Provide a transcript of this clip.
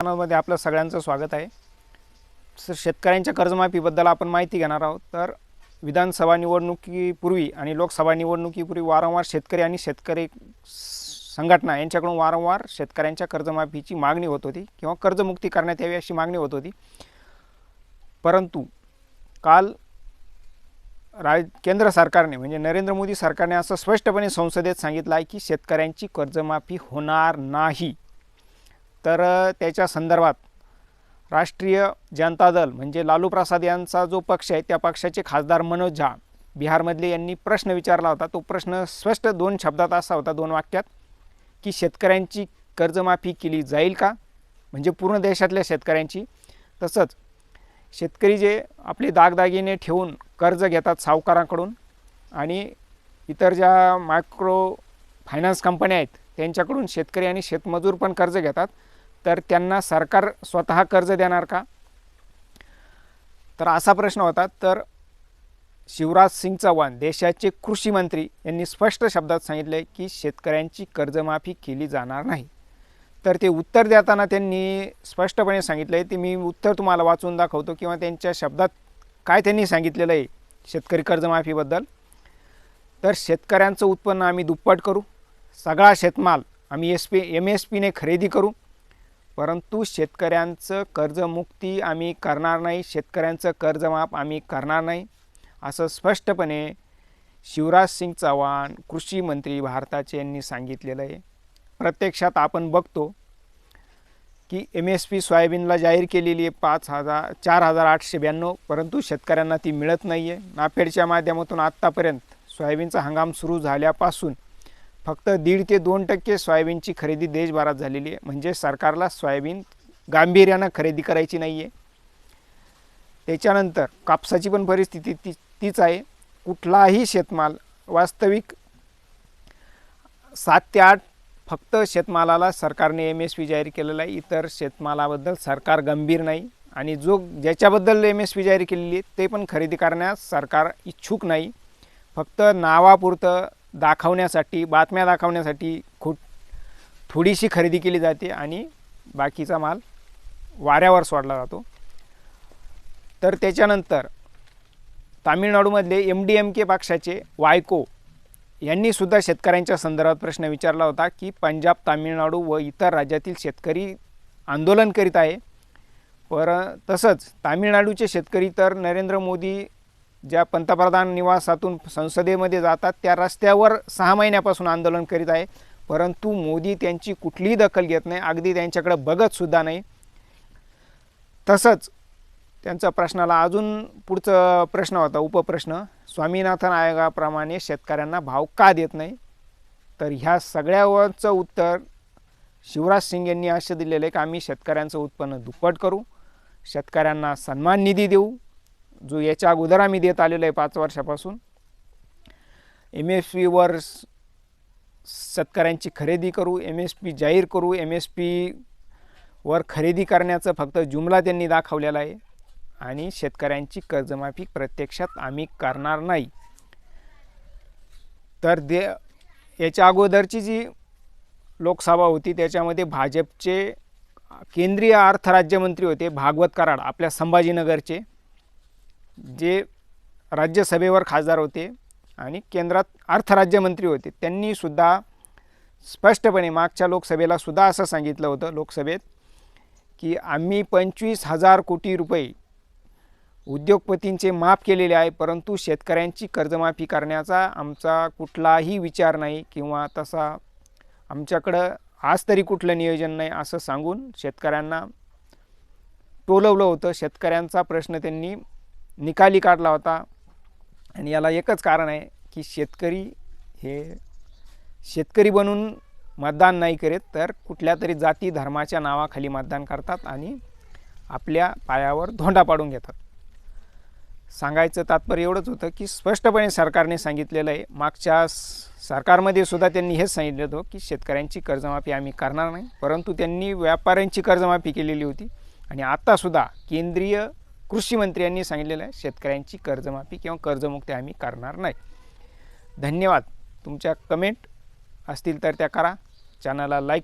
चॅनलमध्ये आपलं सगळ्यांचं स्वागत आहे. सर शेतकऱ्यांच्या कर्जमाफीबद्दल आपण माहिती घेणार आहोत. तर विधानसभा निवडणुकीपूर्वी आणि लोकसभा निवडणुकीपूर्वी वारंवार शेतकरी आणि शेतकरी संघटना यांच्याकडून वारंवार शेतकऱ्यांच्या कर्जमाफीची मागणी होत होती किंवा कर्जमुक्ती करण्यात यावी अशी मागणी होत होती. परंतु काल राज केंद्र सरकारने म्हणजे नरेंद्र मोदी सरकारने असं स्पष्टपणे संसदेत सांगितलं आहे की शेतकऱ्यांची कर्जमाफी होणार नाही. तर त्याच्या संदर्भात राष्ट्रीय जनता दल म्हणजे लालू प्रसाद यांचा जो पक्ष आहे त्या पक्षाचे खासदार मनोज झा बिहारमधले यांनी प्रश्न विचारला होता. तो प्रश्न स्पष्ट दोन शब्दात असा होता दोन वाक्यात की शेतकऱ्यांची कर्जमाफी केली जाईल का? म्हणजे पूर्ण देशातल्या शेतकऱ्यांची. तसंच शेतकरी जे आपले दागदागिने ठेवून कर्ज घेतात सावकारांकडून आणि इतर ज्या मायक्रो फायनान्स कंपन्या आहेत त्यांच्याकडून शेतकरी आणि शेतमजूर पण कर्ज घेतात तर त्यांना सरकार स्वतः कर्ज देणार का? तर असा प्रश्न होता. तर शिवराज सिंग चव्हाण देशाचे कृषी मंत्री यांनी स्पष्ट शब्दात सांगितले की शेतकऱ्यांची कर्जमाफी केली जाणार नाही. तर ते उत्तर देताना त्यांनी स्पष्टपणे सांगितलं. आहे ते मी उत्तर तुम्हाला वाचून दाखवतो किंवा त्यांच्या शब्दात काय त्यांनी सांगितलेलं आहे शेतकरी कर्जमाफीबद्दल. तर शेतकऱ्यांचं उत्पन्न आम्ही दुप्पट करू. सगळा शेतमाल आम्ही एस पी एम एस पीने खरेदी करू. परंतु शेतकऱ्यांचं कर्जमुक्ती आम्ही करणार नाही शेतकऱ्यांचं कर्जमाफ आम्ही करणार नाही असं स्पष्टपणे शिवराज सिंग चव्हाण कृषी मंत्री भारताचे यांनी सांगितलेलं आहे. प्रत्यक्षात आपण बघतो की एम एस पी सोयाबीनला जाहीर केलेली आहे पाच हजार चार हजार आठशे ब्याण्णव परंतु शेतकऱ्यांना ती मिळत नाही आहे नाफेडच्या माध्यमातून आत्तापर्यंत सोयाबीनचा हंगाम सुरू झाल्यापासून फक्त दीड ते दोन टक्के सोयाबीनची खरेदी देशभरात झालेली आहे. म्हणजे सरकारला सोयाबीन गांभीर्यानं खरेदी करायची नाही आहे त्याच्यानंतर कापसाची पण परिस्थिती ती तीच आहे. कुठलाही शेतमाल वास्तविक सात ते आठ फक्त शेतमालाला सरकारने एम एस पी जाहीर केलेला आहे. इतर शेतमालाबद्दल सरकार गंभीर नाही आणि जो ज्याच्याबद्दल एम एस पी जाहीर केलेली आहे ते पण खरेदी करण्यास सरकार इच्छुक नाही. फक्त नावापुरतं दाखवण्यासाठी बातम्या दाखवण्यासाठी खूप थोडीशी खरेदी केली जाते आणि बाकीचा माल वाऱ्यावर सोडला जातो. तर त्याच्यानंतर तामिळनाडूमधले एम डी एम के पक्षाचे वायको यांनीसुद्धा शेतकऱ्यांच्या संदर्भात प्रश्न विचारला होता की पंजाब तामिळनाडू व इतर राज्यातील शेतकरी आंदोलन करीत आहे. पर तसंच तामिळनाडूचे शेतकरी तर नरेंद्र मोदी ज्या पंतप्रधान निवासातून संसदेमध्ये जातात त्या रस्त्यावर सहा महिन्यापासून आंदोलन करीत आहे. परंतु मोदी त्यांची कुठलीही दखल घेत नाही. अगदी त्यांच्याकडे बघतसुद्धा नाही. तसंच त्यांच्या प्रश्नाला अजून पुढचा प्रश्न होता उपप्रश्न. स्वामीनाथन आयोगाप्रमाणे शेतकऱ्यांना भाव का देत नाही? तर ह्या सगळ्यावरचं उत्तर शिवराज सिंग यांनी असं दिलेलं आहे की आम्ही शेतकऱ्यांचं उत्पन्न दुप्पट करू. शेतकऱ्यांना सन्मान निधी देऊ. जो याच्या अगोदर आम्ही देत आलेलो आहे पाच वर्षापासून एम एस पीवर शेतकऱ्यांची खरेदी करू एम एस पी जाहीर करू एम एस पीवर खरेदी करण्याचं फक्त जुमला त्यांनी दाखवलेला आहे आणि शेतकऱ्यांची कर्जमाफी प्रत्यक्षात आम्ही करणार नाही. तर दे याच्या अगोदरची जी लोकसभा होती त्याच्यामध्ये भाजपचे केंद्रीय अर्थ राज्यमंत्री होते भागवत कराड आपल्या संभाजीनगरचे. जे राज्यसभेवर खासदार होते आणि केंद्रात अर्थराज्यमंत्री होते त्यांनीसुद्धा स्पष्टपणे मागच्या लोकसभेला सुद्धा असं सांगितलं होतं लोकसभेत की आम्ही पंचवीस हजार कोटी रुपये उद्योगपतींचे माफ केलेले आहे परंतु शेतकऱ्यांची कर्जमाफी करण्याचा आमचा कुठलाही विचार नाही किंवा तसा आमच्याकडं आज तरी कुठलं नियोजन नाही असं सांगून शेतकऱ्यांना टोलवलं होतं. शेतकऱ्यांचा प्रश्न त्यांनी निकाली काढला होता. आणि याला एकच कारण आहे की शेतकरी हे शेतकरी बनून मतदान नाही करीत तर कुठल्या तरी जाती धर्माच्या नावाखाली मतदान करतात आणि आपल्या पायावर धोंडा पाडून घेतात. सांगायचं तात्पर्य एवढंच होतं की स्पष्टपणे सरकारने सांगितलेलं आहे. मागच्या सरकारमध्ये सुद्धा त्यांनी हेच सांगितलं होतं की शेतकऱ्यांची कर्जमाफी आम्ही करणार नाही परंतु त्यांनी व्यापाऱ्यांची कर्जमाफी केलेली होती. आणि आत्तासुद्धा केंद्रीय कृषीमंत्र्यांनी सांगितलेलं आहे शेतकऱ्यांची कर्जमाफी किंवा कर्जमुक्ती आम्ही करणार नाही. धन्यवाद. तुमच्या कमेंट असतील तर त्या करा. चॅनलला लाईक